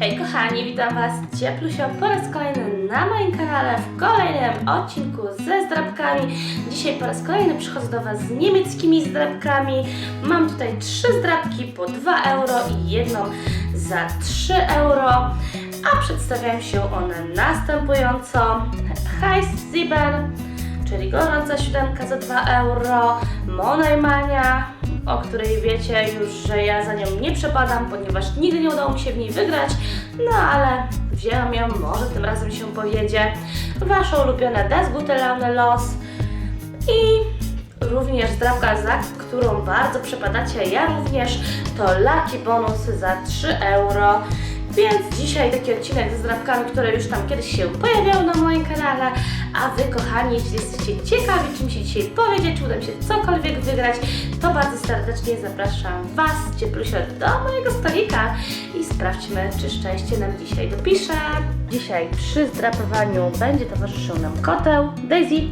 Hej kochani, witam Was cieplusio po raz kolejny na moim kanale w kolejnym odcinku ze zdrabkami. Dzisiaj po raz kolejny przychodzę do Was z niemieckimi zdrabkami. Mam tutaj trzy zdrabki po 2 euro i jedną za 3 euro. A przedstawiają się one następująco. Heiß Sieben, czyli gorąca siódemka za 2 euro, Monajmania, o której wiecie już, że ja za nią nie przepadam, ponieważ nigdy nie udało mi się w niej wygrać, no ale wzięłam ją, może tym razem się powiedzie. Wasze ulubione Das Los i również zdrabka, za którą bardzo przepadacie, ja również, to Lucky Bonus za 3 euro. Więc dzisiaj taki odcinek ze zdrabkami, które już tam kiedyś się pojawiały na moim kanale, a Wy kochani, jeśli jesteście ciekawi, czym się dzisiaj powiedzieć, czy uda mi się cokolwiek wygrać, to bardzo serdecznie zapraszam Was, cieplusio, do mojego stolika i sprawdźmy, czy szczęście nam dzisiaj dopisze. Dzisiaj przy zdrapowaniu będzie towarzyszył nam koteł. Daisy,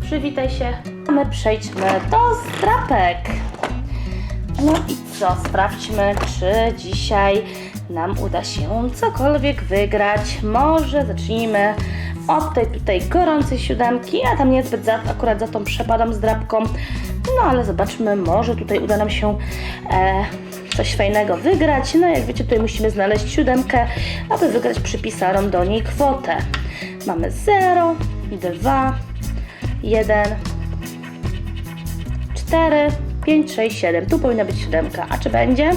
przywitaj się. A my przejdźmy do zdrapek. No i co? Sprawdźmy, czy dzisiaj nam uda się cokolwiek wygrać. Może zacznijmy od tej tutaj gorącej siódemki. Ja tam niezbyt za, akurat za tą przepadam z drapką. No ale zobaczmy, może tutaj uda nam się e, coś fajnego wygrać. No jak wiecie, tutaj musimy znaleźć siódemkę, aby wygrać przypisaną do niej kwotę. Mamy 0, 2, 1, 4, 5, 6, 7. Tu powinna być siódemka. A czy będzie?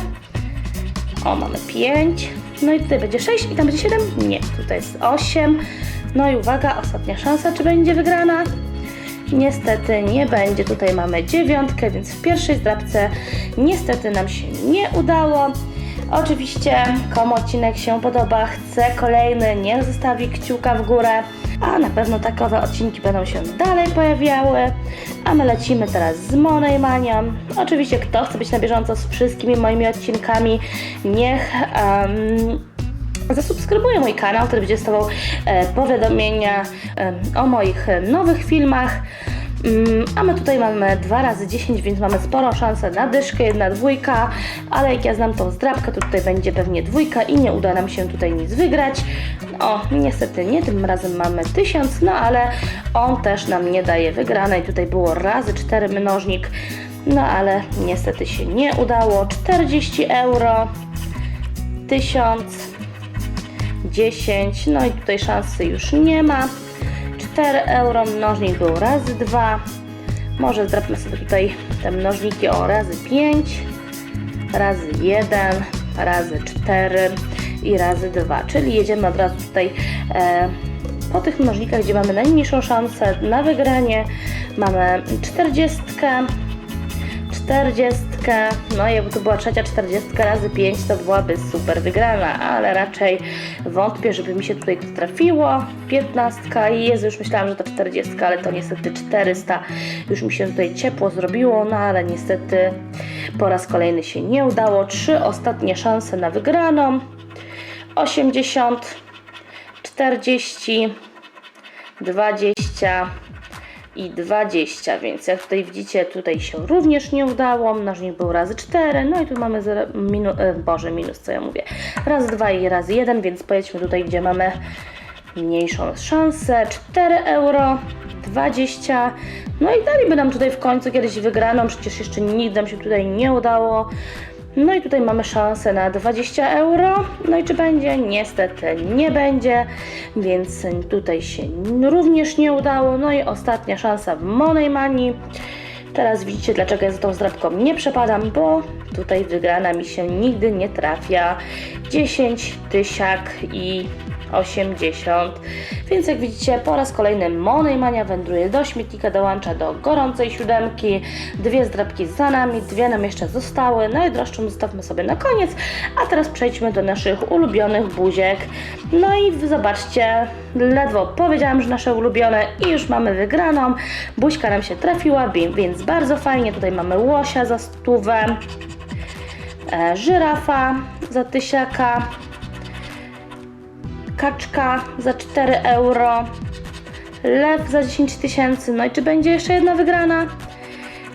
O, mamy 5. No i tutaj będzie 6 i tam będzie 7? Nie, tutaj jest 8. No i uwaga, ostatnia szansa, czy będzie wygrana? Niestety nie będzie. Tutaj mamy dziewiątkę, więc w pierwszej zdrabce niestety nam się nie udało. Oczywiście, komu odcinek się podoba, chce kolejny, niech zostawi kciuka w górę. A na pewno takowe odcinki będą się dalej pojawiały. A my lecimy teraz z Moneymanią. Oczywiście, kto chce być na bieżąco z wszystkimi moimi odcinkami, niech zasubskrybuje mój kanał, który będzie dostawał e, powiadomienia e, o moich nowych filmach. Mm, A my tutaj mamy 2 razy 10, więc mamy sporo szansę na dyszkę, jedna dwójka, ale jak ja znam tą zdrabkę, to tutaj będzie pewnie dwójka i nie uda nam się tutaj nic wygrać. O, niestety nie, tym razem mamy 1000, no ale on też nam nie daje wygranej. Tutaj było razy 4 mnożnik, no ale niestety się nie udało. 40 euro, 1000, 10, no i tutaj szansy już nie ma. 4 euro, mnożnik był razy 2. Może zdrapmy sobie tutaj te mnożniki o razy 5, razy 1, razy 4 i razy 2. Czyli jedziemy od razu tutaj e, po tych mnożnikach, gdzie mamy najmniejszą szansę na wygranie. Mamy 40, 40, no i jakby to była trzecia 40 razy 5, to byłaby super wygrana, ale raczej wątpię, żeby mi się tutaj to trafiło. 15 i Jezu, już myślałam, że to 40, ale to niestety 400. Już mi się tutaj ciepło zrobiło, no ale niestety po raz kolejny się nie udało. Trzy ostatnie szanse na wygraną. 80, 40, 20 i 20, więc jak tutaj widzicie, tutaj się również nie udało. Mnożnik był razy 4, no i tu mamy zero, minu, e, Boże, minus, co ja mówię. Raz 2 i raz 1, więc pojedźmy tutaj, gdzie mamy mniejszą szansę. 4 euro, 20. No i daliby nam tutaj w końcu kiedyś wygraną, przecież jeszcze nigdy nam się tutaj nie udało. No i tutaj mamy szansę na 20 euro. No i czy będzie? Niestety nie będzie, więc tutaj się również nie udało. No i ostatnia szansa w Money Money. Teraz widzicie, dlaczego ja za tą zdrabką nie przepadam, bo tutaj wygrana mi się nigdy nie trafia. 10 tysiak i 80. Więc jak widzicie, po raz kolejny Money Mania wędruje do śmietnika, dołącza do gorącej siódemki. Dwie zdrabki za nami, dwie nam jeszcze zostały. Najdroższą zostawmy sobie na koniec. A teraz przejdźmy do naszych ulubionych buziek. No i zobaczcie, ledwo powiedziałam, że nasze ulubione i już mamy wygraną. Buźka nam się trafiła, więc bardzo fajnie. Tutaj mamy łosia za stówę, e, żyrafa za tysiaka, kaczka za 4 euro, lew za 10 tysięcy, no i czy będzie jeszcze jedna wygrana?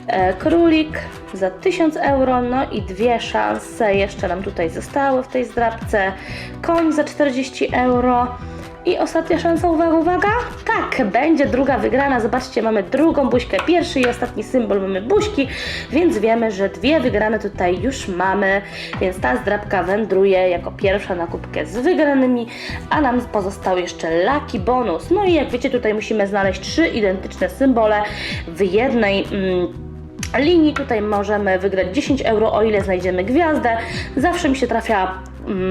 E, królik za 1000 euro, no i dwie szanse jeszcze nam tutaj zostały w tej zdrabce. Koń za 40 euro. I ostatnia szansa, uwaga, uwaga. Tak, będzie druga wygrana. Zobaczcie, mamy drugą buźkę. Pierwszy i ostatni symbol mamy buźki, więc wiemy, że dwie wygrane tutaj już mamy. Więc ta zdrabka wędruje jako pierwsza na kubkę z wygranymi, a nam pozostał jeszcze lucky bonus. No i jak wiecie, tutaj musimy znaleźć trzy identyczne symbole w jednej. Mm, linii. Tutaj możemy wygrać 10 euro, o ile znajdziemy gwiazdę. Zawsze mi się trafia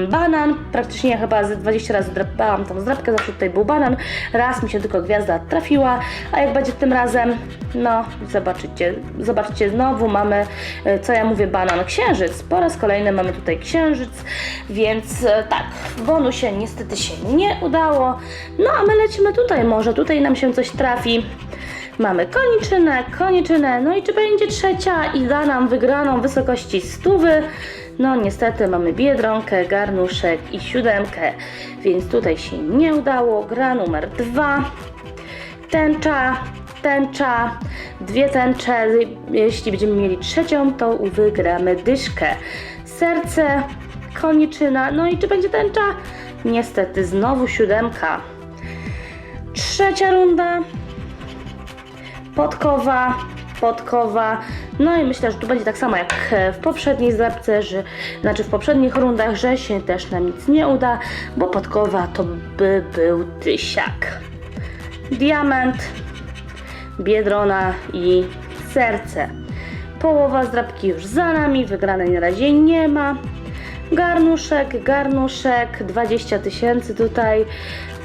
banan. Praktycznie ja chyba ze 20 razy drapałam tą zdrabkę, zawsze tutaj był banan. Raz mi się tylko gwiazda trafiła, a jak będzie tym razem, no zobaczycie, zobaczcie, znowu mamy, e, co ja mówię, banan, księżyc. Po raz kolejny mamy tutaj księżyc, więc e, tak, w bonusie niestety się nie udało. No a my lecimy tutaj, może tutaj nam się coś trafi. Mamy koniczynę, koniczynę, no i czy będzie trzecia i da nam wygraną w wysokości stówy? No niestety mamy biedronkę, garnuszek i siódemkę, więc tutaj się nie udało. Gra numer dwa, tęcza, tęcza, dwie tęcze. Jeśli będziemy mieli trzecią, to wygramy dyszkę. Serce, koniczyna, no i czy będzie tęcza? Niestety znowu siódemka. Trzecia runda, podkowa, podkowa. No i myślę, że tu będzie tak samo jak e, w poprzedniej zdrabce, że, znaczy w poprzednich rundach, że się też nam nic nie uda, bo podkowa to by był tysiak. Diament, biedrona i serce. Połowa zdrabki już za nami, wygranej na razie nie ma. Garnuszek, garnuszek, 20 tysięcy tutaj.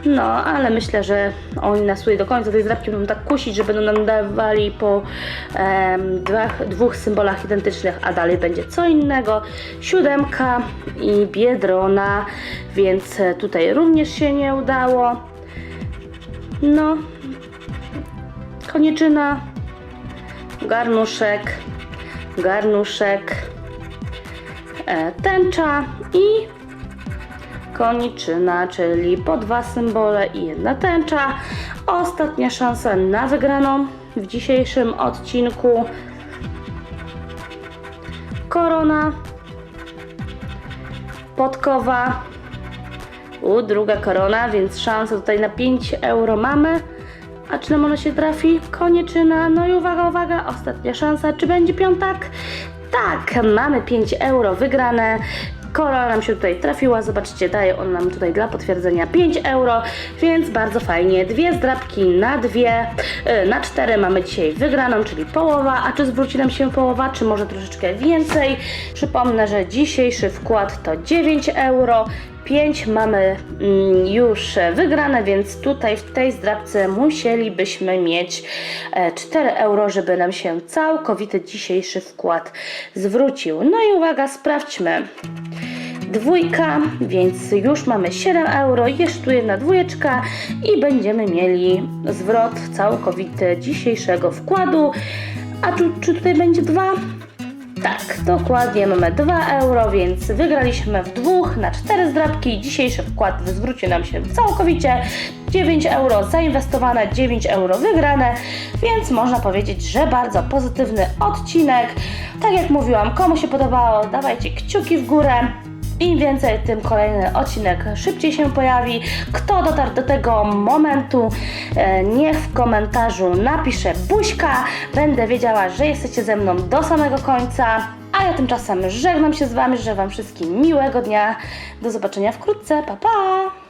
No, ale myślę, że oni nas tutaj do końca tej zdrabki będą tak kusić, że będą nam dawali po em, dwach, dwóch symbolach identycznych, a dalej będzie co innego. Siódemka i biedrona, więc tutaj również się nie udało. No, koniczyna, garnuszek, garnuszek, tęcza i koniczyna, czyli po dwa symbole i jedna tęcza. Ostatnia szansa na wygraną w dzisiejszym odcinku. Korona, podkowa, u, druga korona, więc szansa tutaj na 5 euro mamy. A czy nam ona się trafi? Koniczyna. No i uwaga, uwaga, ostatnia szansa. Czy będzie piątak? Tak, mamy 5 euro wygrane. Korona nam się tutaj trafiła, zobaczcie, daje on nam tutaj dla potwierdzenia 5 euro, więc bardzo fajnie. Dwie zdrabki na dwie, y, na cztery mamy dzisiaj wygraną, czyli połowa. A czy zwróci nam się połowa, czy może troszeczkę więcej? Przypomnę, że dzisiejszy wkład to 9 euro. 5 mamy mm, już wygrane, więc tutaj w tej zdrabce musielibyśmy mieć e, 4 euro, żeby nam się całkowity dzisiejszy wkład zwrócił. No i uwaga, sprawdźmy. Dwójka, więc już mamy 7 euro, jeszcze tu jedna dwójeczka i będziemy mieli zwrot całkowity dzisiejszego wkładu. A tu, czy tutaj będzie 2? Tak, dokładnie mamy 2 euro, więc wygraliśmy w dwóch na cztery zdrabki. Dzisiejszy wkład zwrócił nam się całkowicie. 9 euro zainwestowane, 9 euro wygrane, więc można powiedzieć, że bardzo pozytywny odcinek. Tak jak mówiłam, komu się podobało, dawajcie kciuki w górę. Im więcej, tym kolejny odcinek szybciej się pojawi. Kto dotarł do tego momentu, e, niech w komentarzu napisze buźka. Będę wiedziała, że jesteście ze mną do samego końca. A ja tymczasem żegnam się z Wami, życzę Wam wszystkim miłego dnia. Do zobaczenia wkrótce. Pa, pa!